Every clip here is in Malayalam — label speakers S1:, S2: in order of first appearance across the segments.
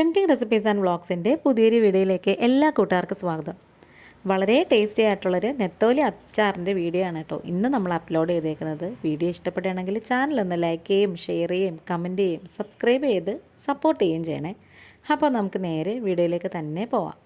S1: ടെംറ്റിംഗ് റെസിപ്പീസ് ആൻഡ് വ്ളോഗ്സിന്റെ പുതിയൊരു വീഡിയോയിലേക്ക് എല്ലാ കൂട്ടുകാർക്കും സ്വാഗതം. വളരെ ടേസ്റ്റി ആയിട്ടുള്ളൊരു നെത്തോലി അച്ചാറിന്റെ വീഡിയോ ആണ് കേട്ടോ ഇന്ന് നമ്മൾ അപ്ലോഡ് ചെയ്തേക്കുന്നത്. വീഡിയോ ഇഷ്ടപ്പെടുകയാണെങ്കിൽ ചാനലൊന്ന് ലൈക്ക് ചെയ്യും ഷെയർ ചെയ്യും കമന്റ് ചെയ്യും സബ്സ്ക്രൈബ് ചെയ്ത് സപ്പോർട്ട് ചെയ്യുകയും ചെയ്യണേ. അപ്പോൾ നമുക്ക് നേരെ വീഡിയോയിലേക്ക് തന്നെ പോവാം.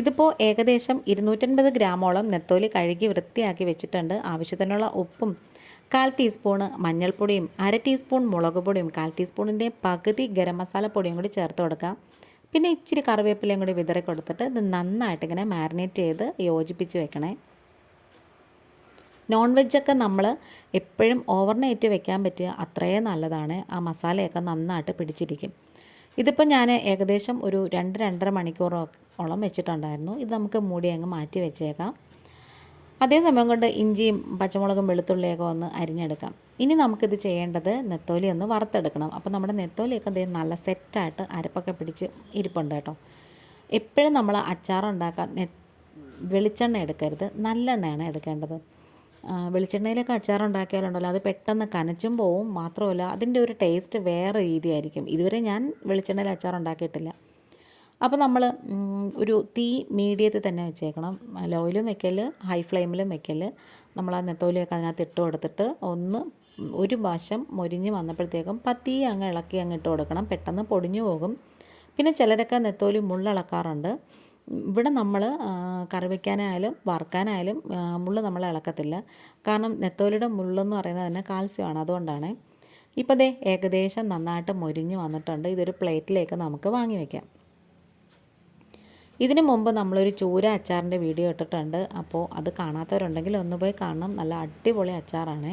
S1: ഇതിപ്പോൾ ഏകദേശം ഇരുന്നൂറ്റൻപത് ഗ്രാമോളം നെത്തോലി കഴുകി വൃത്തിയാക്കി വെച്ചിട്ടുണ്ട്. ആവശ്യത്തിനുള്ള ഉപ്പും കാൽ ടീസ്പൂണ് മഞ്ഞൾപ്പൊടിയും അര ടീസ്പൂൺ മുളക് പൊടിയും കാൽ ടീസ്പൂണിന്റെ പകുതി ഗരം മസാല പൊടിയും കൂടി ചേർത്ത് കൊടുക്കാം. പിന്നെ ഇച്ചിരി കറിവേപ്പിലയും കൂടി വിതറി കൊടുത്തിട്ട് ഇത് നന്നായിട്ട് ഇങ്ങനെ മാരിനേറ്റ് ചെയ്ത് യോജിപ്പിച്ച് വെക്കണേ. നോൺ വെജൊക്കെ നമ്മൾ എപ്പോഴും ഓവർനൈറ്റ് വെക്കാൻ പറ്റിയ അത്രയും നല്ലതാണ്. ആ മസാലയൊക്കെ നന്നായിട്ട് പിടിച്ചിരിക്കും. ഇതിപ്പോൾ ഞാൻ ഏകദേശം ഒരു രണ്ട് രണ്ടര മണിക്കൂറോളം വെച്ചിട്ടുണ്ടായിരുന്നു. ഇത് നമുക്ക് മൂടി അങ്ങ് മാറ്റി വെച്ചേക്കാം. അതേ സമയം കൊണ്ട് ഇഞ്ചിയും പച്ചമുളകും വെളുത്തുള്ളിയൊക്കെ ഒന്ന് അരിഞ്ഞെടുക്കാം. ഇനി നമുക്കിത് ചെയ്യേണ്ടത് നെത്തോലി ഒന്ന് വറുത്തെടുക്കണം. അപ്പോൾ നമ്മുടെ നെത്തോലിയൊക്കെ ദേ നല്ല സെറ്റായിട്ട് അരപ്പൊക്കെ പിടിച്ച് ഇരിപ്പുണ്ട് കേട്ടോ. എപ്പോഴും നമ്മൾ അച്ചാറുണ്ടാക്കാൻ വെളിച്ചെണ്ണ എടുക്കരുത്. നല്ലെണ്ണയാണ് എടുക്കേണ്ടത്. വെളിച്ചെണ്ണയിലൊക്കെ അച്ചാറുണ്ടാക്കിയാലുണ്ടല്ലോ അത് പെട്ടെന്ന് കനച്ചും പോവും. മാത്രമല്ല അതിന്റെ ഒരു ടേസ്റ്റ് വേറെ രീതിയായിരിക്കും. ഇതുവരെ ഞാൻ വെളിച്ചെണ്ണയിൽ അച്ചാർ ഉണ്ടാക്കിയിട്ടില്ല അപ്പോൾ നമ്മൾ ഒരു തീ മീഡിയത്തിൽ തന്നെ വെച്ചേക്കണം. ലോയിലും വെക്കൽ ഹൈ ഫ്ലെയിമിലും വെക്കൽ നമ്മൾ ആ നെത്തോലിയൊക്കെ അതിനകത്ത് ഇട്ട് കൊടുത്തിട്ട് ഒന്ന് ഒരു വശം മൊരിഞ്ഞ് വന്നപ്പോഴത്തേക്കും പത്തി അങ്ങ് ഇളക്കി അങ്ങ് ഇട്ട് കൊടുക്കണം. പെട്ടെന്ന് പൊടിഞ്ഞു പോകും. പിന്നെ ചിലരൊക്കെ നെത്തോലി മുള്ളിളക്കാറുണ്ട്. ഇവിടെ നമ്മൾ കറി വയ്ക്കാനായാലും വറുക്കാനായാലും മുള്ള് നമ്മൾ ഇളക്കത്തില്ല. കാരണം നെത്തോലിയുടെ മുള്ളെന്ന് പറയുന്നത് തന്നെ കാൽസ്യമാണ്. അതുകൊണ്ടാണ്. ഇപ്പോൾ ദേ ഏകദേശം നന്നായിട്ട് മൊരിഞ്ഞ് വന്നിട്ടുണ്ട്. ഇതൊരു പ്ലേറ്റിലേക്ക് നമുക്ക് വാങ്ങി വയ്ക്കാം ഇതിനു മുമ്പ് നമ്മളൊരു ചൂര അച്ചാറിന്റെ വീഡിയോ ഇട്ടിട്ടുണ്ട്. അപ്പോൾ അത് കാണാത്തവരുണ്ടെങ്കിൽ ഒന്ന് പോയി കാണണം. നല്ല അടിപൊളി അച്ചാറാണ്.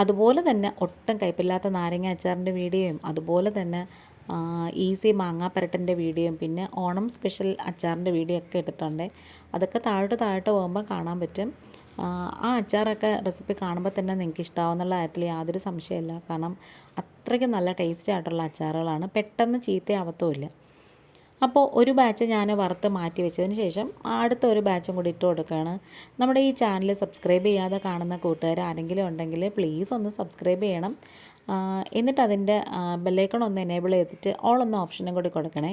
S1: അതുപോലെ തന്നെ ഒട്ടും കയ്പില്ലാത്ത നാരങ്ങ അച്ചാറിന്റെ വീഡിയോയും അതുപോലെ തന്നെ ഈസി മാങ്ങാ പരട്ടന്റെ വീഡിയോയും പിന്നെ ഓണം സ്പെഷ്യൽ അച്ചാറിന്റെ വീഡിയോ ഒക്കെ ഇട്ടിട്ടുണ്ട്. അതൊക്കെ താഴോട്ട് താഴോട്ട് പോകുമ്പോൾ കാണാൻ പറ്റും. ആ അച്ചാറൊക്കെ റെസിപ്പി കാണുമ്പോൾ തന്നെ നിങ്ങൾക്ക് ഇഷ്ടമാവുന്നുള്ള കാര്യത്തിൽ യാതൊരു സംശയമില്ല കാരണം അത്രയ്ക്ക് നല്ല ടേസ്റ്റി ആയിട്ടുള്ള അച്ചാറുകളാണ്. പെട്ടെന്ന് ചീത്തയാവത്തുമില്ല. അപ്പോൾ ഒരു ബാച്ച് ഞാൻ വറുത്ത് മാറ്റി വെച്ചതിന് ശേഷം അടുത്ത ഒരു ബാച്ചും കൂടി ഇട്ട് കൊടുക്കുകയാണ്. നമ്മുടെ ഈ ചാനൽ സബ്സ്ക്രൈബ് ചെയ്യാതെ കാണുന്ന കൂട്ടുകാർ ആരെങ്കിലും ഉണ്ടെങ്കിൽ പ്ലീസ് ഒന്ന് സബ്സ്ക്രൈബ് ചെയ്യണം. എന്നിട്ട് അതിന്റെ ബെല്ലൈക്കൺ ഒന്ന് എനേബിൾ ചെയ്തിട്ട് ഓൾ എന്ന ഓപ്ഷനും കൂടി കൊടുക്കണേ.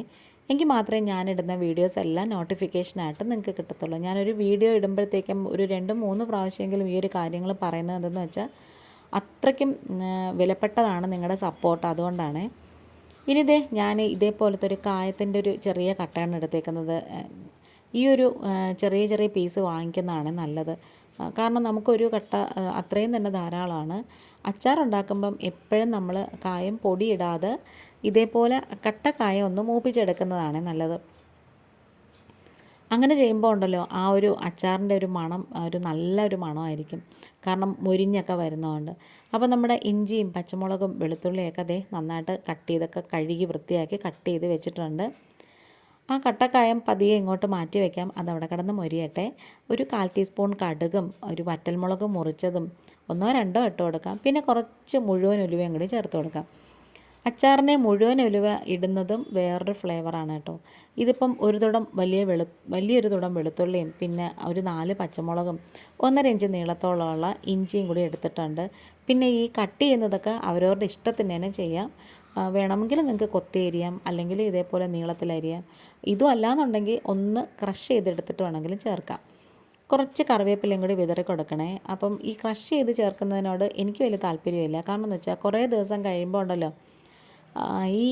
S1: എങ്കിൽ മാത്രമേ ഞാനിടുന്ന വീഡിയോസ് എല്ലാം നോട്ടിഫിക്കേഷനായിട്ട് നിങ്ങൾക്ക് കിട്ടത്തുള്ളൂ. ഞാനൊരു വീഡിയോ ഇടുമ്പോഴത്തേക്കും ഒരു രണ്ട് മൂന്ന് പ്രാവശ്യമെങ്കിലും ഈ ഒരു കാര്യങ്ങൾ പറയുന്നത് എന്തെന്ന് വെച്ചാൽ അത്രയ്ക്കും വിലപ്പെട്ടതാണ് നിങ്ങളുടെ സപ്പോർട്ട് അതുകൊണ്ടാണ്. ഇനി ഇതേ ഞാൻ ഇതേപോലത്തെ ഒരു കായത്തിന്റെ ഒരു ചെറിയ കട്ടയാണ് എടുത്തേക്കുന്നത്. ഈ ഒരു ചെറിയ ചെറിയ പീസ് വാങ്ങിക്കുന്നതാണ് നല്ലത്. കാരണം നമുക്കൊരു കട്ട അത്രയും തന്നെ ധാരാളമാണ്. അച്ചാർ ഉണ്ടാക്കുമ്പം എപ്പോഴും നമ്മൾ കായം പൊടിയിടാതെ ഇതേപോലെ കട്ട കായം ഒന്ന് മൂപ്പിച്ചെടുക്കുന്നതാണ് നല്ലത്. അങ്ങനെ ചെയ്യുമ്പോൾ ഉണ്ടല്ലോ ആ ഒരു അച്ചാറിന്റെ ഒരു മണം ഒരു നല്ലൊരു മണമായിരിക്കും. കാരണം മുരിഞ്ഞൊക്കെ വരുന്നതുകൊണ്ട്. അപ്പോൾ നമ്മുടെ ഇഞ്ചിയും പച്ചമുളകും വെളുത്തുള്ളിയൊക്കെ അതേ നന്നായിട്ട് കട്ട് ചെയ്തൊക്കെ കഴുകി വൃത്തിയാക്കി കട്ട് ചെയ്ത് വെച്ചിട്ടുണ്ട്. ആ കട്ടക്കായം പതിയെ ഇങ്ങോട്ട് മാറ്റി വയ്ക്കാം അതവിടെ കിടന്ന് മൊരിയട്ടെ. ഒരു കാൽ ടീസ്പൂൺ കടുകും ഒരു വറ്റൽമുളക് മുറിച്ചതും ഒന്നോ രണ്ടോ ഇട്ട് കൊടുക്കാം. പിന്നെ കുറച്ച് മുഴുവൻ ഉലുവയും കൂടി ചേർത്ത് കൊടുക്കാം. അച്ചാറിനെ മുഴുവൻ ഉലുവ ഇടുന്നതും വേറൊരു ഫ്ലേവറാണ് കേട്ടോ. ഇതിപ്പം ഒരു തുടം വലിയ വെളു വലിയൊരു തുടം വെളുത്തുള്ളിയും പിന്നെ ഒരു നാല് പച്ചമുളകും ഒന്നര ഇഞ്ച് നീളത്തോളമുള്ള ഇഞ്ചിയും കൂടി എടുത്തിട്ടുണ്ട്. പിന്നെ ഈ കട്ട് ചെയ്യുന്നതൊക്കെ അവരവരുടെ ഇഷ്ടത്തിന് തന്നെ ചെയ്യാം. വേണമെങ്കിൽ നിങ്ങൾക്ക് കൊത്തിയരിയാം അല്ലെങ്കിൽ ഇതേപോലെ നീളത്തിലരിയാം ഇതും അല്ലാന്നുണ്ടെങ്കിൽ ഒന്ന് ക്രഷ് ചെയ്തെടുത്തിട്ട് വേണമെങ്കിലും ചേർക്കാം. കുറച്ച് കറിവേപ്പിലയും കൂടി വിതറി കൊടുക്കണേ. അപ്പം ഈ ക്രഷ് ചെയ്ത് ചേർക്കുന്നതിനോട് എനിക്ക് വലിയ താല്പര്യമില്ല. കാരണം എന്ന് വെച്ചാൽ കുറേ ദിവസം കഴിയുമ്പോൾ ഉണ്ടല്ലോ ഈ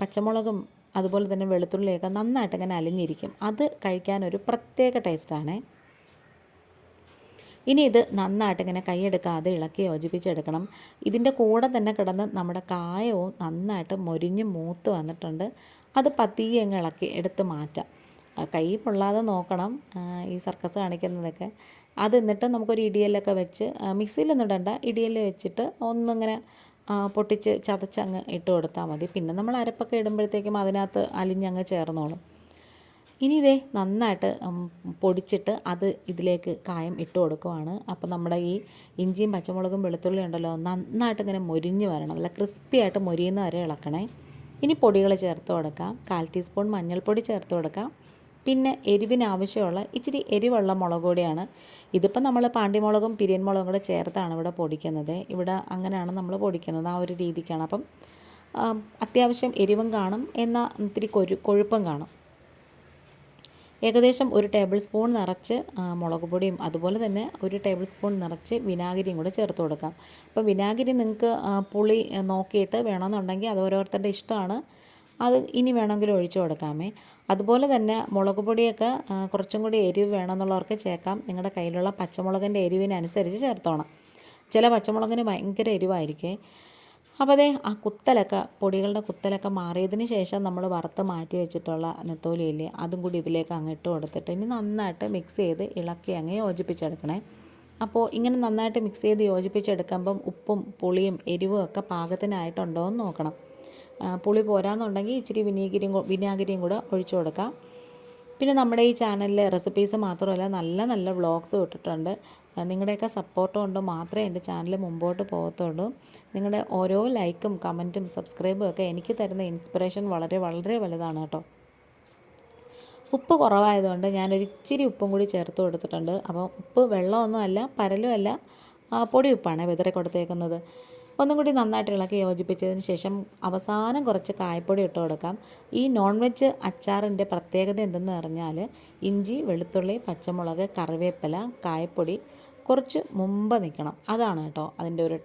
S1: പച്ചമുളകും അതുപോലെ തന്നെ വെളുത്തുള്ളിയൊക്കെ നന്നായിട്ട് ഇങ്ങനെ അലിഞ്ഞിരിക്കും. അത് കഴിക്കാനൊരു പ്രത്യേക ടേസ്റ്റാണേ ഇനി ഇത് നന്നായിട്ട് ഇങ്ങനെ കൈയെടുക്കാതെ ഇളക്കി യോജിപ്പിച്ചെടുക്കണം. ഇതിന്റെ കൂടെ തന്നെ കിടന്ന് നമ്മുടെ കായവും നന്നായിട്ട് മൊരിഞ്ഞ് മൂത്ത് വന്നിട്ടുണ്ട്. അത് പതിയെ അങ്ങ് ഇളക്കി എടുത്ത് മാറ്റാം. കൈ പൊള്ളാതെ നോക്കണം ഈ സർക്കസ് കാണിക്കുന്നതൊക്കെ. അത് എന്നിട്ട് നമുക്കൊരു ഇടിയലൊക്കെ വെച്ച് മിക്സിയിലൊന്നും ഇടണ്ട. ഇടിയൽ വെച്ചിട്ട് ഒന്നിങ്ങനെ പൊട്ടിച്ച് ചതച്ചങ്ങ് ഇട്ട് കൊടുത്താൽ മതി. പിന്നെ നമ്മൾ അരപ്പൊക്കെ ഇടുമ്പോഴത്തേക്കും അതിനകത്ത് അലിഞ്ഞങ്ങ് ചേർന്നോളും. ഇനി ഇതേ നന്നായിട്ട് പൊടിച്ചിട്ട് അത് ഇതിലേക്ക് കായം ഇട്ട് കൊടുക്കുവാണ്. അപ്പോൾ നമ്മുടെ ഈ ഇഞ്ചിയും പച്ചമുളകും വെളുത്തുള്ളി ഉണ്ടല്ലോ നന്നായിട്ട് ഇങ്ങനെ മൊരിഞ്ഞ് വരണം. നല്ല ക്രിസ്പി ആയിട്ട് മൊരിയുന്ന വരെ ഇളക്കണേ. ഇനി പൊടികൾ ചേർത്ത് കൊടുക്കാം. കാൽ ടീസ്പൂൺ മഞ്ഞൾപ്പൊടി ചേർത്ത് കൊടുക്കാം. പിന്നെ എരിവിന് ആവശ്യമുള്ള ഇച്ചിരി എരിവുള്ള മുളക് പൊടിയാണ്. ഇതിപ്പോൾ നമ്മൾ പാണ്ടിമുളകും പിരിയൻ മുളകും കൂടെ ചേർത്താണ് ഇവിടെ പൊടിക്കുന്നത്. ഇവിടെ അങ്ങനെയാണ് നമ്മൾ പൊടിക്കുന്നത് ആ ഒരു രീതിക്കാണ്. അപ്പം അത്യാവശ്യം എരിവും കാണും. എന്നാൽ ഇത്തിരി കൊരു കൊഴുപ്പും കാണും. ഏകദേശം ഒരു ടേബിൾ സ്പൂൺ നിറച്ച് മുളക് പൊടിയും അതുപോലെ തന്നെ ഒരു ടേബിൾ സ്പൂൺ നിറച്ച് വിനാഗിരിയും കൂടെ ചേർത്ത് കൊടുക്കാം. അപ്പോൾ വിനാഗിരി നിങ്ങൾക്ക് പുളി നോക്കിയിട്ട് വേണമെന്നുണ്ടെങ്കിൽ അത് ഓരോരുത്തരുടെ ഇഷ്ടമാണ്. അത് ഇനി വേണമെങ്കിൽ ഒഴിച്ചു കൊടുക്കാമേ. അതുപോലെ തന്നെ മുളക് പൊടിയൊക്കെ കുറച്ചും കൂടി എരിവ് വേണമെന്നുള്ളവർക്ക് ചേർക്കാം. നിങ്ങളുടെ കയ്യിലുള്ള പച്ചമുളകിന്റെ എരിവിനനുസരിച്ച് ചേർത്തോണം. ചില പച്ചമുളകിന് ഭയങ്കര എരിവായിരിക്കും. അപ്പോൾ അതേ ആ കുത്തലൊക്കെ പൊടികളുടെ കുത്തലൊക്കെ മാറിയതിന് ശേഷം നമ്മൾ വറുത്ത് മാറ്റി വെച്ചിട്ടുള്ള നെത്തോലിയില്ലേ അതും കൂടി ഇതിലേക്ക് അങ്ങ് ഇട്ട് കൊടുത്തിട്ട് ഇനി നന്നായിട്ട് മിക്സ് ചെയ്ത് ഇളക്കി അങ്ങ് യോജിപ്പിച്ചെടുക്കണേ. അപ്പോൾ ഇങ്ങനെ നന്നായിട്ട് മിക്സ് ചെയ്ത് യോജിപ്പിച്ചെടുക്കുമ്പം ഉപ്പും പുളിയും എരിവും ഒക്കെ പാകത്തിനായിട്ടുണ്ടോ എന്ന് നോക്കണം പുളി പോരാന്നുണ്ടെങ്കിൽ ഇച്ചിരി വിനീഗിരിയും വിനാഗിരിയും കൂടെ ഒഴിച്ചു കൊടുക്കാം. പിന്നെ നമ്മുടെ ഈ ചാനലിൽ റെസിപ്പീസ് മാത്രമല്ല നല്ല നല്ല വ്ളോഗ്സ് ഇട്ടിട്ടുണ്ട്. നിങ്ങളുടെയൊക്കെ സപ്പോർട്ട് കൊണ്ട് മാത്രമേ എന്റെ ചാനൽ മുമ്പോട്ട് പോകത്തുള്ളൂ. നിങ്ങളുടെ ഓരോ ലൈക്കും കമന്റും സബ്സ്ക്രൈബും ഒക്കെ എനിക്ക് തരുന്ന ഇൻസ്പിറേഷൻ വളരെ വളരെ വലുതാണ് കേട്ടോ. ഉപ്പ് കുറവായതുകൊണ്ട് ഞാനൊരു ഇച്ചിരി ഉപ്പും കൂടി ചേർത്ത് കൊടുത്തിട്ടുണ്ട്. അപ്പോൾ ഉപ്പ് വെള്ളമൊന്നും അല്ല പരലും അല്ല ആ, പൊടി ഉപ്പാണ് വിതറി കൊടുത്തേക്കുന്നത്. ഒന്നും കൂടി നന്നായിട്ട് ഇളക്കി യോജിപ്പിച്ചതിന് ശേഷം അവസാനം കുറച്ച് കായപ്പൊടി ഇട്ട് കൊടുക്കാം. ഈ നോൺ വെജ് അച്ചാറിന്റെ പ്രത്യേകത എന്തെന്ന് പറഞ്ഞാൽ ഇഞ്ചി വെളുത്തുള്ളി പച്ചമുളക് കറിവേപ്പില കായപ്പൊടി കുറച്ച് മുമ്പ് നിൽക്കണം. അതാണ് കേട്ടോ അതിന്റെ ഒരു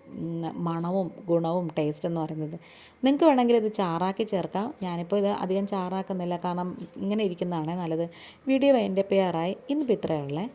S1: മണവും ഗുണവും ടേസ്റ്റ് എന്ന് പറയുന്നത്. നിങ്ങൾക്ക് വേണമെങ്കിൽ ഇത് ചാറാക്കി ചേർക്കാം. ഞാനിപ്പോൾ ഇത് അധികം ചാറാക്കുന്നില്ല. കാരണം ഇങ്ങനെ ഇരിക്കുന്നതാണേ നല്ലത്. വീഡിയോ എന്റെ പേരായി ഇന്നിപ്പോൾ ഇത്രയേ ഉള്ളേ.